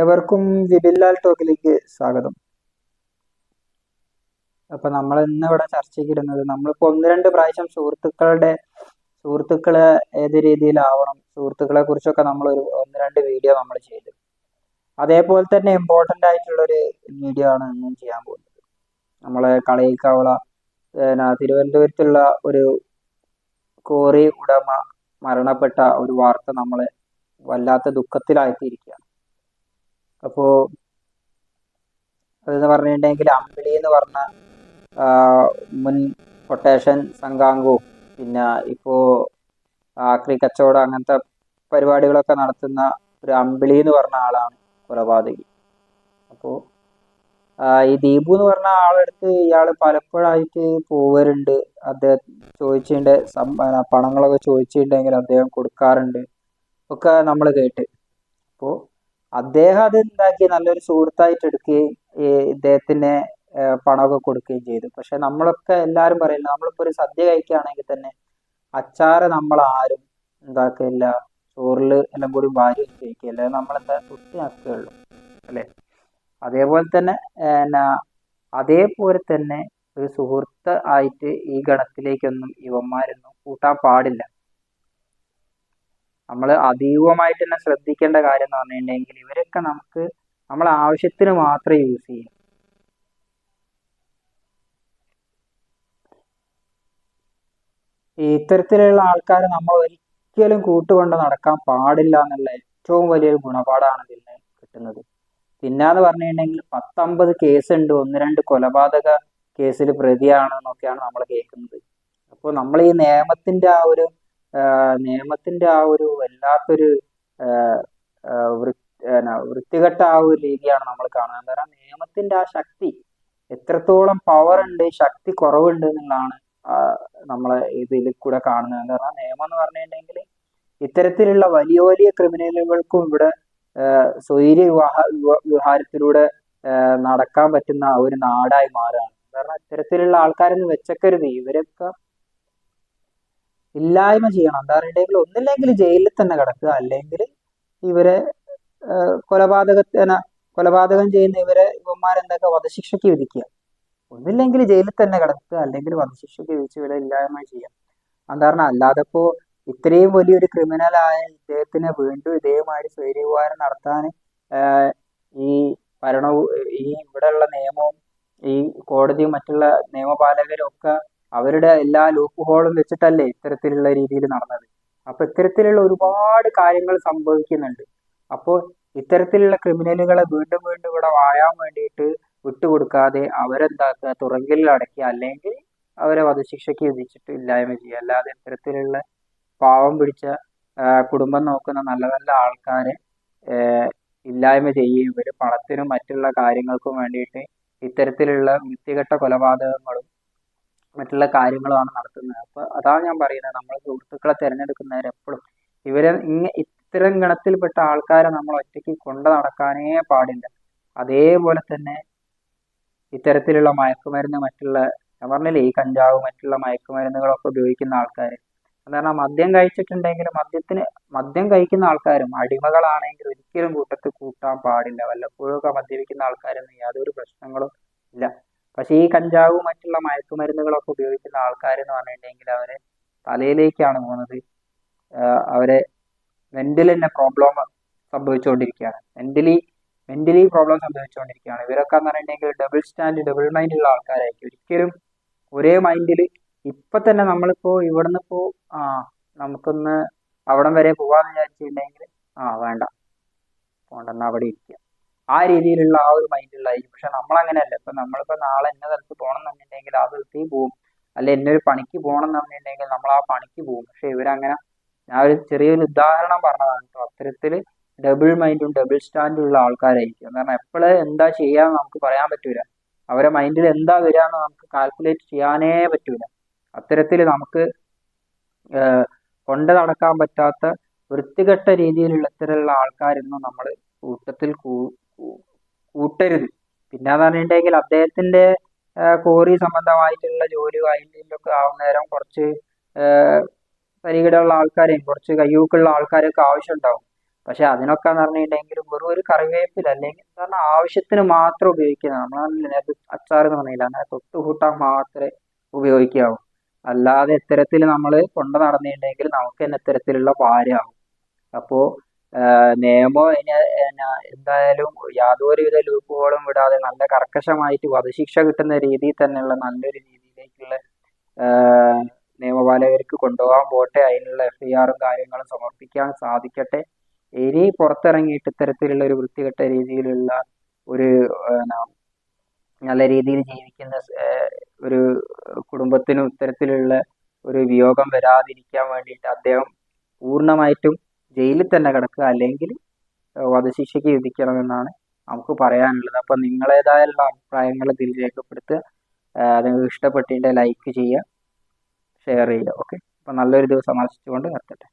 ഏവർക്കും വിബില്ലാൽ ടോക്കിലേക്ക് സ്വാഗതം. അപ്പൊ നമ്മൾ ഇന്ന് ഇവിടെ ചർച്ചയ്ക്ക് ഇടുന്നത് നമ്മളിപ്പോ ഒന്ന് രണ്ട് പ്രാവശ്യം സുഹൃത്തുക്കളുടെ സുഹൃത്തുക്കളെ ഏത് രീതിയിലാവണം സുഹൃത്തുക്കളെ കുറിച്ചൊക്കെ നമ്മൾ ഒരു ഒന്ന് രണ്ട് വീഡിയോ നമ്മൾ ചെയ്തു. അതേപോലെ തന്നെ ഇമ്പോർട്ടന്റ് ആയിട്ടുള്ള ഒരു വീഡിയോ ആണ് ഇന്നും ചെയ്യാൻ പോകുന്നത്. നമ്മളെ കളയിക്കാവള തിരുവനന്തപുരത്തുള്ള ഒരു കോറി ഉടമ മരണപ്പെട്ട ഒരു വാർത്ത നമ്മളെ വല്ലാത്ത ദുഃഖത്തിലായിത്തിയിരിക്കുകയാണ് അപ്പോൾ അതെന്ന് പറഞ്ഞിട്ടുണ്ടെങ്കിൽ അമ്പിളി എന്ന് പറഞ്ഞ മുൻ കൊട്ടേഷൻ സംഘാംഗവും പിന്നെ ഇപ്പോ ആക്രി കച്ചവടം അങ്ങനത്തെ പരിപാടികളൊക്കെ നടത്തുന്ന ഒരു അമ്പിളി എന്ന് പറഞ്ഞ ആളാണ് കൊലപാതകി. അപ്പോ ഈ ദീപു എന്ന് പറഞ്ഞ ആളെടുത്ത് ഇയാൾ പലപ്പോഴായിട്ട് പോവരുണ്ട്. അദ്ദേഹം ആ, പണങ്ങളൊക്കെ ചോദിച്ചിട്ടുണ്ടെങ്കിൽ അദ്ദേഹം കൊടുക്കാറുണ്ട്. ഒക്കെ നമ്മൾ കേട്ട്. അപ്പോൾ അദ്ദേഹം അത് എന്താക്കി? നല്ലൊരു സുഹൃത്തായിട്ട് എടുക്കുകയും ഇദ്ദേഹത്തിന് പണമൊക്കെ കൊടുക്കുകയും ചെയ്തു. പക്ഷെ നമ്മളൊക്കെ എല്ലാവരും പറയുന്നത് നമ്മളിപ്പോൾ ഒരു സദ്യ കഴിക്കുകയാണെങ്കിൽ തന്നെ അച്ചാറ് നമ്മൾ ആരും എന്താക്കില്ല ചോറിൽ എല്ലാം കൂടി വാരി കഴിക്കില്ല. നമ്മളെന്താ തുട്ടി ആക്കുകയുള്ളൂ അല്ലേ? അതേപോലെ തന്നെ എന്നാ അതേപോലെ തന്നെ ഒരു സുഹൃത്ത് ആയിട്ട് ഈ ഗണത്തിലേക്കൊന്നും യുവന്മാരൊന്നും കൂട്ടാൻ പാടില്ല. നമ്മൾ അതീവമായിട്ട് തന്നെ ശ്രദ്ധിക്കേണ്ട കാര്യം എന്ന് പറഞ്ഞിട്ടുണ്ടെങ്കിൽ ഇവരൊക്കെ നമുക്ക് നമ്മളെ ആവശ്യത്തിന് മാത്രമേ യൂസ് ചെയ്യും. ഇത്തരത്തിലുള്ള ആൾക്കാരെ നമ്മൾ ഒരിക്കലും കൂട്ടുകൊണ്ട് നടക്കാൻ പാടില്ല എന്നുള്ള ഏറ്റവും വലിയൊരു ഗുണപാഠമാണ് നിന്ന് കിട്ടുന്നത്. പിന്നാന്ന് പറഞ്ഞിട്ടുണ്ടെങ്കിൽ പത്തമ്പത് ഉണ്ട്. ഒന്ന് രണ്ട് കൊലപാതക കേസിൽ പ്രതിയാണെന്നൊക്കെയാണ് നമ്മൾ കേൾക്കുന്നത്. അപ്പോൾ നമ്മൾ ഈ നിയമത്തിന്റെ ആ ഒരു നിയമത്തിന്റെ ആ ഒരു വല്ലാത്തൊരു വൃത്തികെട്ട ആ ഒരു രീതിയാണ് നമ്മൾ കാണുന്നത്. കാരണം നിയമത്തിന്റെ ആ ശക്തി എത്രത്തോളം പവർ ഉണ്ട് ശക്തി കുറവുണ്ട് എന്നുള്ളതാണ് നമ്മളെ ഇതിൽ കൂടെ കാണുന്നത്. പറഞ്ഞാൽ നിയമം എന്ന് പറഞ്ഞിട്ടുണ്ടെങ്കിൽ ഇത്തരത്തിലുള്ള വലിയ വലിയ ക്രിമിനലുകൾക്കും ഇവിടെ സ്വൈര്യ വിവാഹ വിവ- നടക്കാൻ പറ്റുന്ന ഒരു നാടായി മാറുകയാണ്. കാരണം ഇത്തരത്തിലുള്ള ആൾക്കാരൊന്നും വെച്ചക്കരുത്. ഇവരൊക്കെ ഇല്ലായ്മ ചെയ്യണം. എന്താ പറയുക ഒന്നില്ലെങ്കിൽ ജയിലിൽ തന്നെ കിടക്കുക. അല്ലെങ്കിൽ ഇവരെ കൊലപാതകത്തിന് കൊലപാതകം ചെയ്യുന്ന ഇവരെ ഇവന്മാരെന്തൊക്കെ വധശിക്ഷയ്ക്ക് വിധിക്കുക. ഒന്നില്ലെങ്കിൽ ജയിലിൽ തന്നെ കിടക്കുക. അല്ലെങ്കിൽ വധശിക്ഷയ്ക്ക് വിധിച്ച് ഇവരെ ഇല്ലായ്മ ചെയ്യാം അതാരണം അല്ലാതെ ഇപ്പോ ഇത്രയും വലിയൊരു ക്രിമിനലായ ഇദ്ദേഹത്തിനെ വീണ്ടും ഇതേമാതിരി സ്വൈര്യവിഹാരം നടത്താൻ ഈ ഭരണവും ഈ ഇവിടെയുള്ള നിയമവും ഈ കോടതിയും മറ്റുള്ള നിയമപാലകരും ഒക്കെ അവരുടെ എല്ലാ ലൂപ്പ് ഹോളും വെച്ചിട്ടല്ലേ ഇത്തരത്തിലുള്ള രീതിയിൽ നടന്നത്. അപ്പൊ ഇത്തരത്തിലുള്ള ഒരുപാട് കാര്യങ്ങൾ സംഭവിക്കുന്നുണ്ട്. അപ്പോൾ ഇത്തരത്തിലുള്ള ക്രിമിനലുകളെ വീണ്ടും വീണ്ടും ഇവിടെ വാഴാൻ വേണ്ടിയിട്ട് വിട്ടുകൊടുക്കാതെ അവരെന്താക്കുക തുറങ്കലിൽ അടയ്ക്കുക അല്ലെങ്കിൽ അവരെ വധശിക്ഷയ്ക്ക് വിധിച്ചിട്ട് ഇല്ലായ്മ ചെയ്യുക. അല്ലാതെ ഇത്തരത്തിലുള്ള പാവം പിടിച്ച കുടുംബം നോക്കുന്ന നല്ല നല്ല ആൾക്കാരെ ഇല്ലായ്മ ചെയ്യുകയും ഇവർ പണത്തിനും മറ്റുള്ള കാര്യങ്ങൾക്കും വേണ്ടിയിട്ട് ഇത്തരത്തിലുള്ള വൃത്തികെട്ട കൊലപാതകങ്ങളും മറ്റുള്ള കാര്യങ്ങളുമാണ് നടത്തുന്നത്. അപ്പൊ അതാണ് ഞാൻ പറയുന്നത്. നമ്മൾ സുഹൃത്തുക്കളെ തിരഞ്ഞെടുക്കുന്നവരെപ്പോഴും ഇവരെ ഇങ്ങ ഇത്തരം ഗണത്തിൽപ്പെട്ട ആൾക്കാരെ നമ്മൾ ഒറ്റയ്ക്ക് കൊണ്ടു നടക്കാനേ പാടില്ല. അതേപോലെ തന്നെ ഇത്തരത്തിലുള്ള മയക്കുമരുന്ന് മറ്റുള്ള ഞാൻ പറഞ്ഞില്ലേ ഈ കഞ്ചാവ് മറ്റുള്ള മയക്കുമരുന്നുകളൊക്കെ ഉപയോഗിക്കുന്ന ആൾക്കാർ കാരണം മദ്യം കഴിച്ചിട്ടുണ്ടെങ്കിൽ മദ്യത്തിന് മദ്യം കഴിക്കുന്ന ആൾക്കാരും അടിമകളാണെങ്കിൽ ഒരിക്കലും കൂട്ടത്തിൽ കൂട്ടാൻ പാടില്ല. വല്ലപ്പോഴും ഒക്കെ മദ്യപിക്കുന്ന ആൾക്കാരൊന്നും യാതൊരു പ്രശ്നങ്ങളും പക്ഷേ ഈ കഞ്ചാവും മറ്റുള്ള മയക്കുമരുന്നുകളൊക്കെ ഉപയോഗിക്കുന്ന ആൾക്കാരെന്ന് പറഞ്ഞിട്ടുണ്ടെങ്കിൽ അവരെ തലയിലേക്കാണ് പോകുന്നത്. അവരെ മെന്റലി തന്നെ പ്രോബ്ലം സംഭവിച്ചുകൊണ്ടിരിക്കുകയാണ്. മെന്റലി മെന്റലി പ്രോബ്ലം സംഭവിച്ചുകൊണ്ടിരിക്കുകയാണ്. ഇവരൊക്കെ എന്ന് പറഞ്ഞിട്ടുണ്ടെങ്കിൽ ഡബിൾ സ്റ്റാൻഡ് ഡബിൾ മൈൻഡ് ഉള്ള ആൾക്കാരായിരിക്കും. ഒരിക്കലും ഒരേ മൈൻഡിൽ ഇപ്പൊ തന്നെ നമ്മളിപ്പോ ഇവിടുന്ന് ഇപ്പോ ആ നമുക്കൊന്ന് അവിടം വരെ പോവാന്ന് വിചാരിച്ചിട്ടുണ്ടെങ്കിൽ ആ വേണ്ട. പോണ്ടെന്നാ അവിടെ ഇരിക്കുക. ആ രീതിയിലുള്ള ആ ഒരു മൈൻഡുള്ളതായിരിക്കും പക്ഷെ നമ്മളങ്ങനെയല്ല. ഇപ്പൊ നമ്മളിപ്പോ നാളെ ഇന്ന സ്ഥലത്ത് പോകണം എന്നുണ്ടെങ്കിൽ ആ സ്ഥലത്തേക്ക് പോകും അല്ലെ എന്നൊരു പണിക്ക് പോകണം എന്നുണ്ടെങ്കിൽ നമ്മൾ ആ പണിക്ക് പോകും പക്ഷെ ഇവരങ്ങനെ ഞാൻ ഒരു ചെറിയൊരു ഉദാഹരണം പറഞ്ഞതാണ് കേട്ടോ. അത്തരത്തിൽ ഡബിൾ മൈൻഡും ഡബിൾ സ്റ്റാൻഡും ഉള്ള ആൾക്കാരായിരിക്കും. കാരണം എപ്പോഴും എന്താ ചെയ്യാന്ന് നമുക്ക് പറയാൻ പറ്റൂല. അവരെ മൈൻഡിൽ എന്താ വരികയെന്ന് നമുക്ക് കാൽക്കുലേറ്റ് ചെയ്യാനേ പറ്റൂല. അത്തരത്തിൽ നമുക്ക് കൊണ്ട നടക്കാൻ പറ്റാത്ത വൃത്തികെട്ട രീതിയിലുള്ള ഇത്തരമുള്ള ആൾക്കാരൊന്നും നമ്മൾ കൂട്ടത്തിൽ കൂട്ടരുത്. പിന്നെ എന്ന് പറഞ്ഞിട്ടുണ്ടെങ്കിൽ അദ്ദേഹത്തിന്റെ കോറി സംബന്ധമായിട്ടുള്ള ജോലി വയലിലൊക്കെ ആവുന്ന നേരം കുറച്ച് തരികിടയുള്ള ആൾക്കാരെയും കുറച്ച് കയ്യൂക്കുള്ള ആൾക്കാരൊക്കെ ആവശ്യമുണ്ടാവും. പക്ഷെ അതിനൊക്കെ എന്ന് പറഞ്ഞിട്ടുണ്ടെങ്കിൽ വെറും ഒരു കറിവേപ്പില അല്ലെങ്കിൽ കാരണം ആവശ്യത്തിന് മാത്രം ഉപയോഗിക്കുന്നത് നമ്മളെ അച്ചാർ എന്ന് പറഞ്ഞില്ല അങ്ങനെ തൊട്ട് കൂട്ടാൻ മാത്രമേ ഉപയോഗിക്കാവൂ. അല്ലാതെ ഇത്തരത്തിൽ നമ്മൾ കൊണ്ട് നടന്നിട്ടുണ്ടെങ്കിൽ നമുക്ക് തന്നെ ഇത്തരത്തിലുള്ള ഭാരമാവും. അപ്പോൾ നിയമം എന്തായാലും യാതൊരുവിധ ലൂപ്പുകളും വിടാതെ നല്ല കർക്കശമായിട്ട് വധശിക്ഷ കിട്ടുന്ന രീതിയിൽ തന്നെയുള്ള നല്ലൊരു രീതിയിലേക്കുള്ള നിയമപാലകർക്ക് കൊണ്ടുപോകാൻ പോട്ടെ. അതിനുള്ള എഫ് ഐ ആറും കാര്യങ്ങളും സമർപ്പിക്കാൻ സാധിക്കട്ടെ. ഇനി പുറത്തിറങ്ങിയിട്ട് ഇത്തരത്തിലുള്ള ഒരു വൃത്തികെട്ട രീതിയിലുള്ള ഒരു നല്ല രീതിയിൽ ജീവിക്കുന്ന ഒരു കുടുംബത്തിനും ഇത്തരത്തിലുള്ള ഒരു വിയോഗം വരാതിരിക്കാൻ വേണ്ടിയിട്ട് അദ്ദേഹം പൂർണമായിട്ടും ജയിലിൽ തന്നെ കിടക്കുക അല്ലെങ്കിൽ വധശിക്ഷയ്ക്ക് വിധിക്കണമെന്നാണ് നമുക്ക് പറയാനുള്ളത്. അപ്പം നിങ്ങളേതായുള്ള അഭിപ്രായങ്ങൾ ഇതിൽ രേഖപ്പെടുത്തുക. നിങ്ങൾക്ക് ഇഷ്ടപ്പെട്ടിട്ടുണ്ടെങ്കിൽ ലൈക്ക് ചെയ്യുക ഷെയർ ചെയ്യുക. ഓക്കെ? അപ്പം നല്ലൊരു ദിവസം ആശിച്ചുകൊണ്ട് നിർത്തട്ടെ.